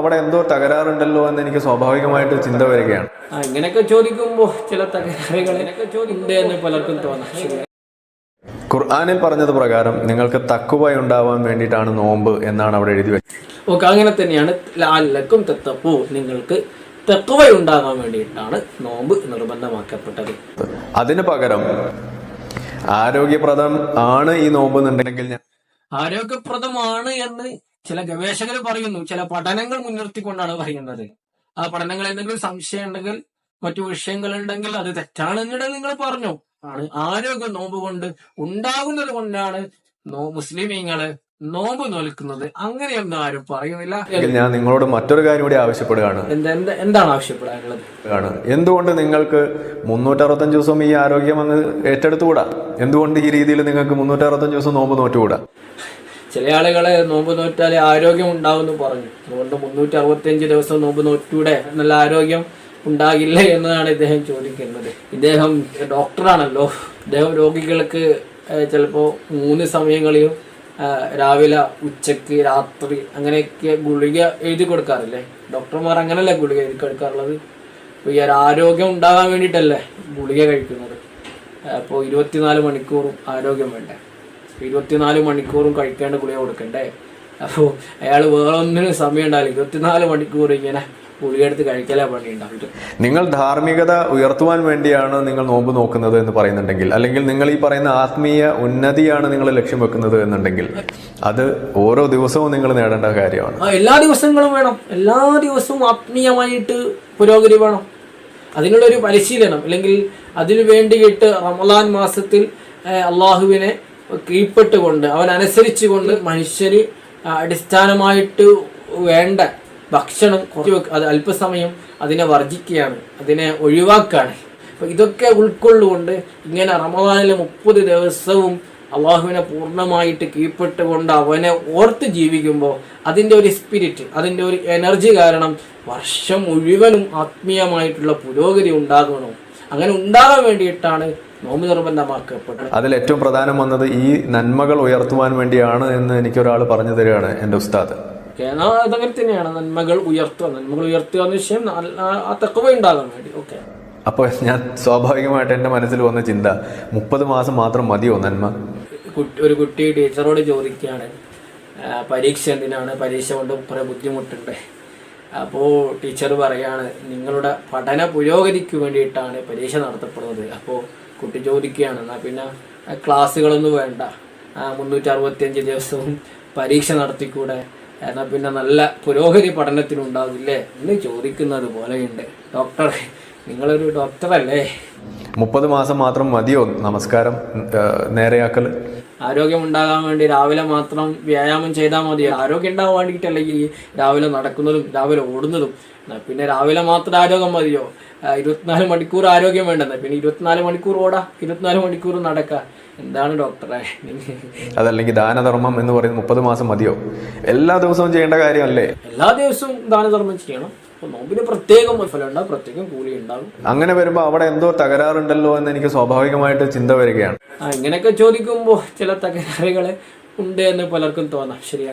അവിടെ എന്തോ തകരാറുണ്ടല്ലോ എന്ന് എനിക്ക് സ്വാഭാവികമായിട്ട് ചിന്ത വരികയാണ്. ഇങ്ങനെയൊക്കെ ചോദിക്കുമ്പോൾ ചില തകരാറുകൾ ഉണ്ട് എന്ന് പലർക്കും തോന്നാം. ഖുർആാനിൽ പറഞ്ഞത് പ്രകാരം നിങ്ങൾക്ക് തക്കുവ ഉണ്ടാവാൻ വേണ്ടിയിട്ടാണ് നോമ്പ് എന്നാണ് അവിടെ എഴുതി വെച്ചത് ഓക്കെ അങ്ങനെ തന്നെയാണ്. ലാലക്കും തെത്തപ്പൂ നിങ്ങൾക്ക് തെക്കുവ ഉണ്ടാകാൻ വേണ്ടിയിട്ടാണ് നോമ്പ് നിർബന്ധമാക്കപ്പെട്ടത്. അതിന് പകരം ആരോഗ്യപ്രദം ആണ് ഈ നോമ്പ് എന്നുണ്ടെങ്കിൽ ഞാൻ ആരോഗ്യപ്രദമാണ് എന്ന് ചില ഗവേഷകർ പറയുന്നു ചില പഠനങ്ങൾ മുൻനിർത്തിക്കൊണ്ടാണ് പറയുന്നത്. ആ പഠനങ്ങൾ എന്തെങ്കിലും സംശയം ഉണ്ടെങ്കിൽ മറ്റു വിഷയങ്ങൾ ഉണ്ടെങ്കിൽ അത് തെറ്റാണെന്നുണ്ടെങ്കിൽ നിങ്ങൾ പറഞ്ഞു. ആണ് ആരോഗ്യം നോമ്പ് കൊണ്ട് ഉണ്ടാകുന്നത് കൊണ്ടാണ് നോ മുസ്ലിമീങ്ങൾ നോമ്പ് നോൽക്കുന്നത്. അങ്ങനെയൊന്നും ആരും പറയുന്നില്ല. ഞാൻ നിങ്ങളോട് മറ്റൊരു കാര്യം കൂടി ആവശ്യപ്പെടുകയാണ്. എന്ത് എന്ത് എന്താണ് ആവശ്യപ്പെടാനുള്ളത്? എന്തുകൊണ്ട് നിങ്ങൾക്ക് മുന്നൂറ്ററുപത്തഞ്ച് ദിവസം ഈ ആരോഗ്യം അങ്ങ് ഏറ്റെടുത്തുകൂടാ? എന്തുകൊണ്ട് ഈ രീതിയിൽ നിങ്ങൾക്ക് മുന്നൂറ്ററുപത്തഞ്ച് ദിവസം നോമ്പ് നോറ്റുകൂടാ? ചില ആളുകളെ നോമ്പ് നോറ്റാൽ ആരോഗ്യം ഉണ്ടാവുമെന്ന് പറഞ്ഞു. അതുകൊണ്ട് മുന്നൂറ്റി അറുപത്തിയഞ്ച് ദിവസം നോമ്പ് നോറ്റൂടെ നല്ല ആരോഗ്യം ഉണ്ടാകില്ല എന്നതാണ് ഇദ്ദേഹം ചോദിക്കുന്നത്. ഇദ്ദേഹം ഡോക്ടറാണല്ലോ. ഇദ്ദേഹം രോഗികൾക്ക് ചിലപ്പോൾ ചിലപ്പോ മൂന്ന് സമയങ്ങളിലും രാവിലെ ഉച്ചയ്ക്ക് രാത്രി അങ്ങനെയൊക്കെ ഗുളിക എഴുതി കൊടുക്കാറില്ലേ? ഡോക്ടർമാർ അങ്ങനെയല്ലേ ഗുളിക എഴുതി കൊടുക്കാറുള്ളത്? അപ്പോൾ ഈ ആരോഗ്യം ഉണ്ടാകാൻ വേണ്ടിയിട്ടല്ലേ ഗുളിക കഴിക്കുന്നത്? അപ്പോൾ ഇരുപത്തിനാല് മണിക്കൂറും ആരോഗ്യം വേണ്ടേ? ഇരുപത്തിനാല് മണിക്കൂറും കഴിക്കേണ്ട ഗുളിക കൊടുക്കണ്ടേ? അപ്പോൾ അയാൾ വേറെ ഒന്നിനും സമയം ഉണ്ടാവില്ല. ഇരുപത്തിനാല് മണിക്കൂർ ഇങ്ങനെ ഗുളിക എടുത്ത് കഴിക്കലേ പണി ഉണ്ടാവില്ല നിങ്ങൾ ധാർമ്മികത ഉയർത്തുവാൻ വേണ്ടിയാണ് നിങ്ങൾ നോമ്പ് നോക്കുന്നത് എന്ന് പറയുന്നുണ്ടെങ്കിൽ അല്ലെങ്കിൽ നിങ്ങൾ ഈ പറയുന്ന ആത്മീയ ഉന്നതിയാണ് നിങ്ങൾ ലക്ഷ്യം വെക്കുന്നത് എന്നുണ്ടെങ്കിൽ അത് ഓരോ ദിവസവും നിങ്ങൾ നേടേണ്ട കാര്യമാണ്. എല്ലാ ദിവസങ്ങളും വേണം. എല്ലാ ദിവസവും ആത്മീയമായിട്ട് പുരോഗതി വേണം. അതിനുള്ളൊരു പരിശീലനം അല്ലെങ്കിൽ അതിനു വേണ്ടിയിട്ട് റമദാൻ മാസത്തിൽ അള്ളാഹുവിനെ കീഴ്പ്പെട്ടുകൊണ്ട് അവൻ അനുസരിച്ചുകൊണ്ട് മനുഷ്യര് അടിസ്ഥാനമായിട്ട് വേണ്ട ഭക്ഷണം അത് അല്പസമയം അതിനെ വർജിക്കുകയാണ് അതിനെ ഒഴിവാക്കുകയാണ്. അപ്പൊ ഇതൊക്കെ ഉൾക്കൊള്ളുകൊണ്ട് ഇങ്ങനെ റമദാനിലെ മുപ്പത് ദിവസവും അള്ളാഹുവിനെ പൂർണമായിട്ട് കീഴ്പ്പെട്ടുകൊണ്ട് അവനെ ഓർത്ത് ജീവിക്കുമ്പോൾ അതിന്റെ ഒരു സ്പിരിറ്റ് അതിന്റെ ഒരു എനർജി കാരണം വർഷം മുഴുവനും ആത്മീയമായിട്ടുള്ള പുരോഗതി ഉണ്ടാകണം. അങ്ങനെ ഉണ്ടാകാൻ വേണ്ടിയിട്ടാണ് നോമ്പ് അതിൽ ഏറ്റവും പ്രധാനം വന്നത് ഈ നന്മകൾ ഉയർത്തുവാൻ വേണ്ടിയാണ് എന്ന് എനിക്ക് ഒരാൾ പറഞ്ഞു തരികയാണ് എന്റെ ഉസ്താദ്. അപ്പൊ അതങ്ങനെ തന്നെയാണ്. നന്മകൾ ഉയർത്തുക. നന്മകൾ ഉയർത്തുക എന്ന വിഷയം ആ തക്കവ ഉണ്ടാകാൻ വേണ്ടി. ഓക്കെ. അപ്പോൾ ഞാൻ സ്വാഭാവികമായിട്ട് എന്റെ മനസ്സിൽ വന്ന ചിന്ത മുപ്പത് മാസം മാത്രം മതിയോ നന്മ? ഒരു കുട്ടി ടീച്ചറോട് ചോദിക്കുകയാണ് പരീക്ഷ എന്തിനാണ്? പരീക്ഷ കൊണ്ട് കുറേ ബുദ്ധിമുട്ടുണ്ട്. അപ്പോൾ ടീച്ചർ പറയാണ് നിങ്ങളുടെ പഠന പുരോഗതിക്ക് വേണ്ടിയിട്ടാണ് പരീക്ഷ നടത്തപ്പെടുന്നത്. അപ്പോൾ കുട്ടി ചോദിക്കുകയാണ് എന്നാൽ പിന്നെ ക്ലാസ്സുകളൊന്നും വേണ്ട. മുന്നൂറ്റി അറുപത്തിയഞ്ച് ദിവസവും പരീക്ഷ നടത്തിക്കൂടെ? എന്നാൽ പിന്നെ നല്ല പുരോഗതി പഠനത്തിനുണ്ടാകില്ലേ എന്ന് ചോദിക്കുന്നത് പോലെയുണ്ട്. ഡോക്ടർ നിങ്ങളൊരു ഡോക്ടറല്ലേ? മുപ്പത് മാസം മാത്രം മതിയോ? നമസ്കാരം നേരെയാക്കൽ ആരോഗ്യം ഉണ്ടാകാൻ വേണ്ടി രാവിലെ മാത്രം വ്യായാമം ചെയ്താൽ മതി. ആരോഗ്യം ഉണ്ടാകാൻ വേണ്ടിയിട്ടല്ലെങ്കിൽ ഈ രാവിലെ നടക്കുന്നതും രാവിലെ ഓടുന്നതും. പിന്നെ രാവിലെ മാത്രം ആരോഗ്യം മതിയോ? ഇരുപത്തിനാല് മണിക്കൂർ ആരോഗ്യം വേണ്ടെന്ന്. പിന്നെ ഇരുപത്തിനാല് മണിക്കൂർ ഓടാ ഇരുപത്തിനാല് മണിക്കൂർ നടക്ക. എന്താണ് ഡോക്ടറെ? അതല്ലെങ്കിൽ ദാനധർമ്മം എന്ന് പറയുന്നത് മുപ്പത് മാസം മതിയോ? എല്ലാ ദിവസവും ചെയ്യേണ്ട കാര്യമല്ലേ? എല്ലാ ദിവസവും ദാനധർമ്മം ചെയ്യണം. നോമ്പിന് പ്രത്യേകം ഫലം ഉണ്ടാവും പ്രത്യേകം കൂലി ഉണ്ടാവും. അങ്ങനെ വരുമ്പോൾ അവിടെ എന്തോ തകരാറുണ്ടല്ലോ എന്ന് എനിക്ക് സ്വാഭാവികമായിട്ട് ചിന്ത വരികയാണ്. ആ ഇങ്ങനെയൊക്കെ ചോദിക്കുമ്പോൾ ചില തകരാറുകൾ ഉണ്ട് എന്ന് പലർക്കും തോന്നാം. ശരിയാണ്